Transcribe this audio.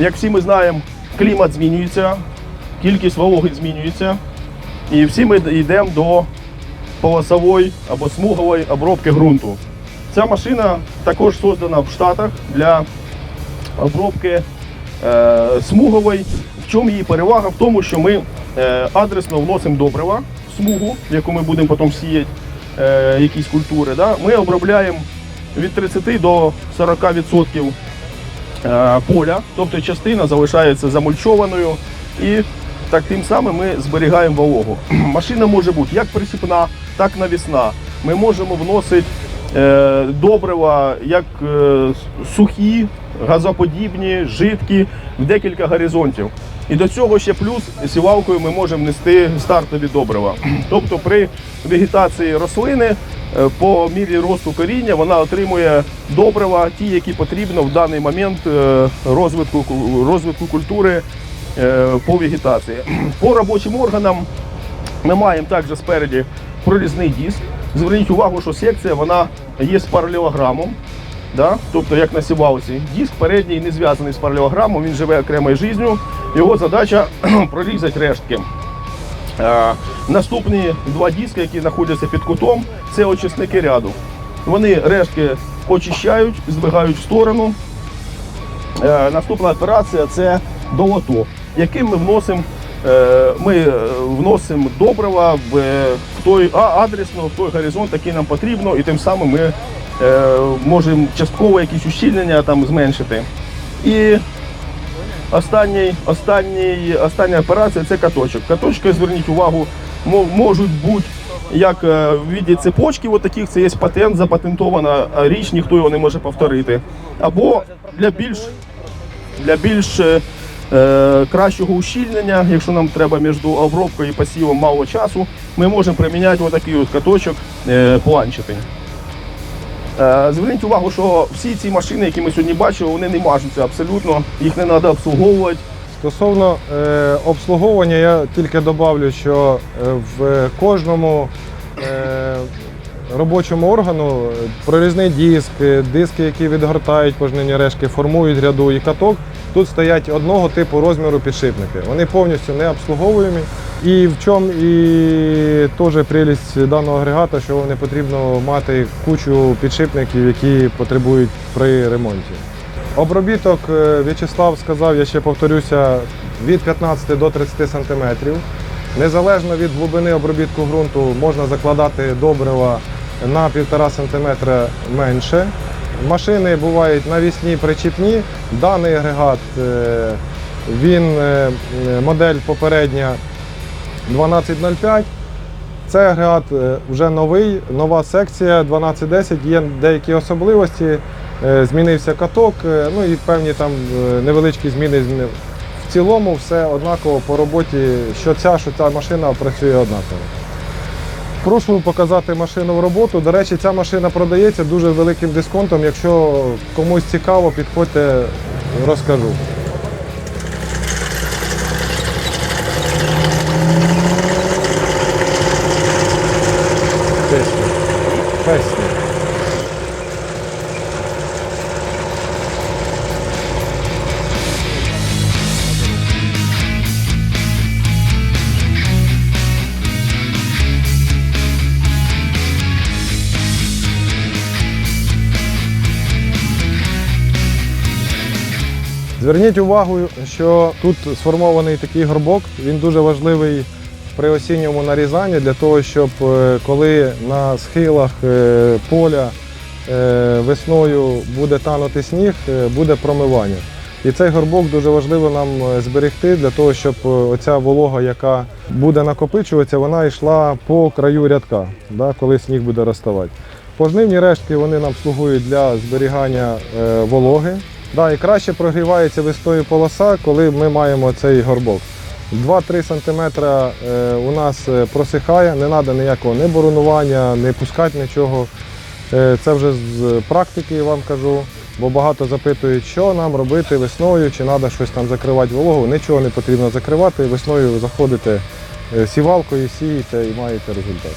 як всі ми знаємо, клімат змінюється, кількість вологи змінюється. І всі ми йдемо до полосової або смугової обробки ґрунту. Ця машина також создана в Штатах для обробки е, смугової. В чому її перевага? В тому, що ми е, адресно вносимо добрива в смугу, яку ми будемо потім сіяти е, якісь культури. Да? Ми обробляємо від 30 до 40% е, поля, тобто частина залишається замульчованою і так тим самим ми зберігаємо вологу. Машина може бути як присипна, так навісна. Ми можемо вносити е, добрива як е, сухі, газоподібні, жидкі в декілька горизонтів. І до цього ще плюс сівалкою ми можемо нести стартові добрива. Тобто при вегетації рослини е, по мірі росту коріння вона отримує добрива, ті, які потрібно в даний момент е, розвитку, розвитку культури е, по вегетації. По робочим органам ми маємо також спереді прорізний диск. Зверніть увагу, що секція вона є з паралелограмом. Да? Тобто, як на сівалці. Диск передній не зв'язаний з паралелограмом, він живе окремою життю. Його задача прорізати рештки. Наступні два диски, які знаходяться під кутом, це очисники ряду. Вони рештки очищають, збігають в сторону. Е, Наступна операція це долото, яким ми вносимо. е, Ми е, вносимо добрива в той адресно, в той горизонт, який нам потрібно, і тим самим ми можемо частково якісь ущільнення там зменшити. І останній, останній, остання операція це каточок. Каточки, зверніть увагу, можуть бути як е, в віді цепочки, от таких, це є патент, запатентована річ, ніхто його не може повторити. Або для більш для більш е, е, кращого ущільнення, якщо нам треба між обробкою і посівом мало часу, ми можемо приміняти отакий от каточок е, планчатий. Е, Зверніть увагу, що всі ці машини, які ми сьогодні бачили, вони не мажуться абсолютно, їх не треба обслуговувати. Стосовно е, обслуговування, я тільки добавлю, що е, в кожному е, робочому органу е, прорізний диск, диски, які відгортають пожнивні решки, формують ряду і каток. Тут стоять одного типу розміру підшипники. Вони повністю не обслуговуємі. І в чому і теж прелість даного агрегата, що не потрібно мати кучу підшипників, які потребують при ремонті. Обробіток е, В'ячеслав сказав, я ще повторюся, від 15 до 30 сантиметрів. Незалежно від глибини обробітку ґрунту можна закладати добрива на 1,5 см менше. Машини бувають навісні, причіпні. Даний агрегат, е, він е, модель попередня 1205. Це агрегат вже новий, нова секція 1210. Є деякі особливості. Е, Змінився каток, е, ну і певні там е, невеличкі зміни. зміни. В цілому все однаково по роботі, що ця, що ця машина працює однаково. Прошу показати машину в роботу. До речі, ця машина продається дуже великим дисконтом. Якщо комусь цікаво, підходьте, розкажу. Фесті. Зверніть увагу, що тут сформований такий горбок, він дуже важливий при осінньому нарізанні для того, щоб е, коли на схилах е, поля е, весною буде танути сніг, буде промивання. І цей горбок дуже важливо нам зберегти для того, щоб оця волога, яка буде накопичуватися, вона йшла по краю рядка, да, коли сніг буде розставати. Пожнивні рештки вони нам слугують для зберігання вологи. Да, і краще прогрівається весною полоса, коли ми маємо цей горбок. 2-3 см е, у нас е, просихає, не треба ніякого не боронування, не пускати нічого. Е, Це вже з практики вам кажу, бо багато запитують, що нам робити весною, чи треба щось там закривати вологу. Нічого не потрібно закривати. Весною заходите сівалкою, сієте і маєте результат.